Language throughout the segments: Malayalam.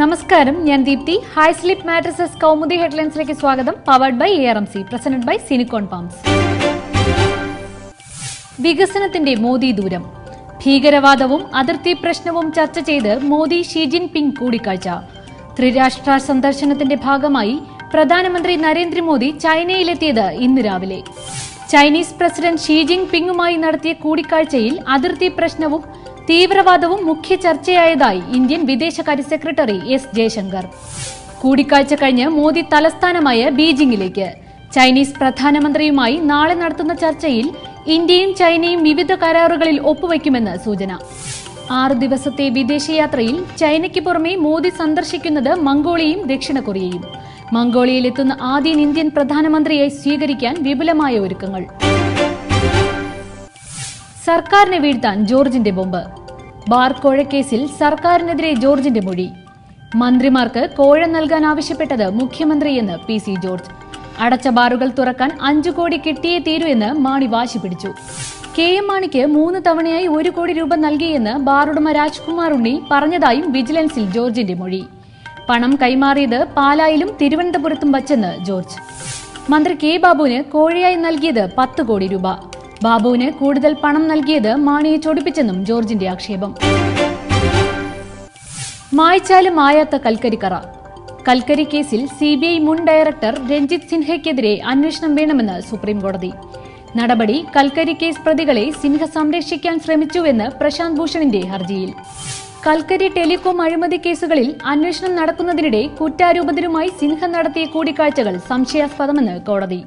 നമസ്കാരം ഞാൻ Deepthi. High sleep mattresses Kaumudi ഹെഡ്ലൈൻസിലേക്ക് സ്വാഗതം. Powered by A R M C presented by silicon palms വികസനത്തിന്റെ മോദി ദൂരം. ഭീകരവാദവും അതിർത്തി പ്രശ്നവും ചർച്ച ചെയ്ത് മോദി ഷീ ജിൻപിങ് കൂടിക്കാഴ്ച. ത്രിരാഷ്ട്ര സന്ദർശനത്തിന്റെ ഭാഗമായി പ്രധാനമന്ത്രി നരേന്ദ്രമോദി ചൈനയിലെത്തിയത് ഇന്ന് രാവിലെ. ചൈനീസ് പ്രസിഡന്റ് ഷീ പിങ്ങുമായി നടത്തിയ കൂടിക്കാഴ്ചയിൽ അതിർത്തി പ്രശ്നവും തീവ്രവാദവും മുഖ്യ ചർച്ചയായതായി ഇന്ത്യൻ വിദേശകാര്യ സെക്രട്ടറി എസ് ജയശങ്കർ. കൂടിക്കാഴ്ച കഴിഞ്ഞ് മോദി തലസ്ഥാനമായ ബീജിംഗിലേക്ക്. ചൈനീസ് പ്രധാനമന്ത്രിയുമായി നാളെ നടത്തുന്ന ചർച്ചയിൽ ഇന്ത്യയും ചൈനയും വിവിധ കരാറുകളിൽ ഒപ്പുവയ്ക്കുമെന്ന് സൂചന. ആറു ദിവസത്തെ വിദേശയാത്രയിൽ ചൈനയ്ക്ക് പുറമെ മോദി സന്ദർശിക്കുന്നത് മംഗോളിയയും ദക്ഷിണ കൊറിയയും. മംഗോളിയയിലെത്തുന്ന ആദ്യ ഇന്ത്യൻ പ്രധാനമന്ത്രിയെ സ്വീകരിക്കാൻ വിപുലമായ ഒരുക്കങ്ങൾ. സർക്കാരിനെ വീഴ്ത്താൻ ജോർജിന്റെ ബോംബ്. ബാർ കോഴക്കേസിൽ സർക്കാരിനെതിരെ ജോർജിന്റെ മൊഴി. മന്ത്രിമാർക്ക് കോഴ നൽകാൻ ആവശ്യപ്പെട്ടത് മുഖ്യമന്ത്രിയെന്ന് പി സി ജോർജ്. അടച്ച ബാറുകൾ തുറക്കാൻ അഞ്ചു കോടി കിട്ടിയേ തീരൂ എന്ന് മാണി വാശി പിടിച്ചു. കെ എം മാണിക്ക് മൂന്ന് തവണയായി ഒരു കോടി രൂപ നൽകിയെന്ന് ബാറുടമ രാജ്കുമാർ ഉണ്ണി പറഞ്ഞതായും വിജിലൻസിൽ ജോർജിന്റെ മൊഴി. പണം കൈമാറിയത് പാലായിലും തിരുവനന്തപുരത്തും വച്ചെന്ന് ജോർജ്. മന്ത്രി കെ ബാബുവിന് കോഴിയായി നൽകിയത് പത്ത് കോടി രൂപ. ബാബുവിന് കൂടുതൽ പണം നൽകിയത് മാണിയെ ചൊടിപ്പിച്ചെന്നും ജോർജിന്റെ ആക്ഷേപം. മായ്ച്ചാലും മായാത്ത കൽക്കരിക്കറ കൽക്കരി കേസിൽ സി ബി ഐ മുൻ ഡയറക്ടർ രഞ്ജിത് സിൻഹയ്ക്കെതിരെ അന്വേഷണം വേണമെന്ന് സുപ്രീംകോടതി. നടപടി കൽക്കരി കേസ് പ്രതികളെ സിൻഹ സംരക്ഷിക്കാൻ ശ്രമിച്ചുവെന്ന് പ്രശാന്ത് ഭൂഷണിന്റെ ഹർജിയിൽ. കൽക്കരി ടെലികോം അഴിമതി കേസുകളിൽ അന്വേഷണം നടക്കുന്നതിനിടെ കുറ്റാരോപിതരുമായി സിൻഹ നടത്തിയ കൂടിക്കാഴ്ചകൾ സംശയാസ്പദമെന്ന് കോടതി.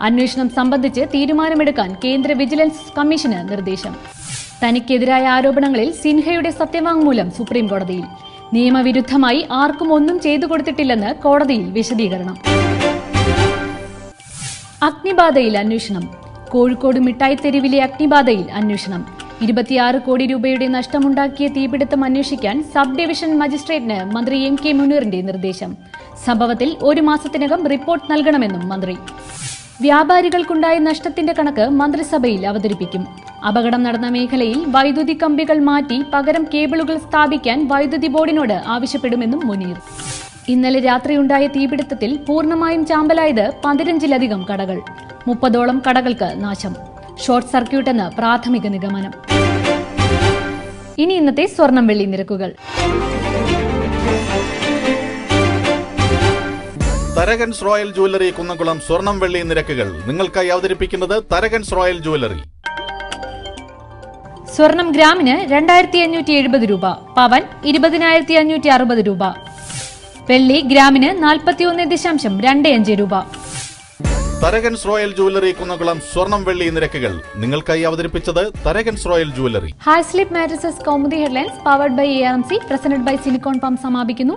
അന്വേഷണം സംബന്ധിച്ച് തീരുമാനമെടുക്കാൻ കേന്ദ്ര വിജിലൻസ് കമ്മീഷന് നിർദ്ദേശം. തനിക്കെതിരായ ആരോപണങ്ങളിൽ സിൻഹയുടെ സത്യവാങ്മൂലം സുപ്രീം കോടതിയിൽ നിയമവിരുദ്ധമായി ആർക്കും ഒന്നും ചെയ്തു കൊടുത്തിട്ടില്ലെന്ന് കോടതിയിൽ വിശദീകരണം. അഗ്നിബാധയിൽ അന്വേഷണം. കോഴിക്കോട് മിഠായി തെരുവിലെ അഗ്നിബാധയിൽ അന്വേഷണം. ഇരുപത്തിയാറ് കോടി രൂപയുടെ നഷ്ടമുണ്ടാക്കിയ തീപിടുത്തം അന്വേഷിക്കാൻ സബ് ഡിവിഷൻ മജിസ്ട്രേറ്റിന് മന്ത്രി എം കെ മുനീറിന്റെ നിർദ്ദേശം. സംഭവത്തിൽ ഒരു മാസത്തിനകം റിപ്പോർട്ട് നൽകണമെന്നും മന്ത്രി. വ്യാപാരികൾക്കുണ്ടായ നഷ്ടത്തിന്റെ കണക്ക് മന്ത്രിസഭയിൽ അവതരിപ്പിക്കും. അപകടം നടന്ന മേഖലയിൽ വൈദ്യുതി കമ്പികൾ മാറ്റി പകരം കേബിളുകൾ സ്ഥാപിക്കാൻ വൈദ്യുതി ബോർഡിനോട് ആവശ്യപ്പെടുമെന്നും മുനീർ. ഇന്നലെ രാത്രിയുണ്ടായ തീപിടുത്തത്തിൽ പൂർണമായും ചാമ്പലായത് പതിനഞ്ചിലധികം കടകൾ. മുപ്പതോളം കടകൾക്ക് നാശം. ഷോർട്ട് സർക്യൂട്ട് എന്ന് പ്രാഥമിക നിഗമനം. ഇനി ഇന്നത്തെ സ്വർണം വെള്ളി നിരക്കുകൾ. തരകൻസ് റോയൽ ജുവല്ലറി കുന്നംകുളം സ്വർണം വെള്ളി നിരക്കുകൾ. നിങ്ങൾക്കായി അവതരിപ്പിക്കുന്നത് തരകൻസ് റോയൽ ജുവല്ലറി. സ്വർണം ഗ്രാമിന് രണ്ടായിരത്തി അഞ്ഞൂറ്റി എഴുപത് രൂപ പവൻ ഇരുപതിനായിരത്തി അഞ്ഞൂറ്റി അറുപത് രൂപ. വെള്ളി ഗ്രാമിന് നാൽപ്പത്തി ഒന്ന് ദശാംശം രണ്ട് അഞ്ച് രൂപ. തരകൻസ് റോയൽ ജുവല്ലറി കുന്നകുളം സ്വർണം വെള്ളി നിരക്കുകൾ. നിങ്ങൾക്കായി അവതരിപ്പിച്ചത് Tharakans royal jewellery. High sleep mattresses Kaumudi headlines powered by A R M C presented by silicon palms സമാപിക്കുന്നു.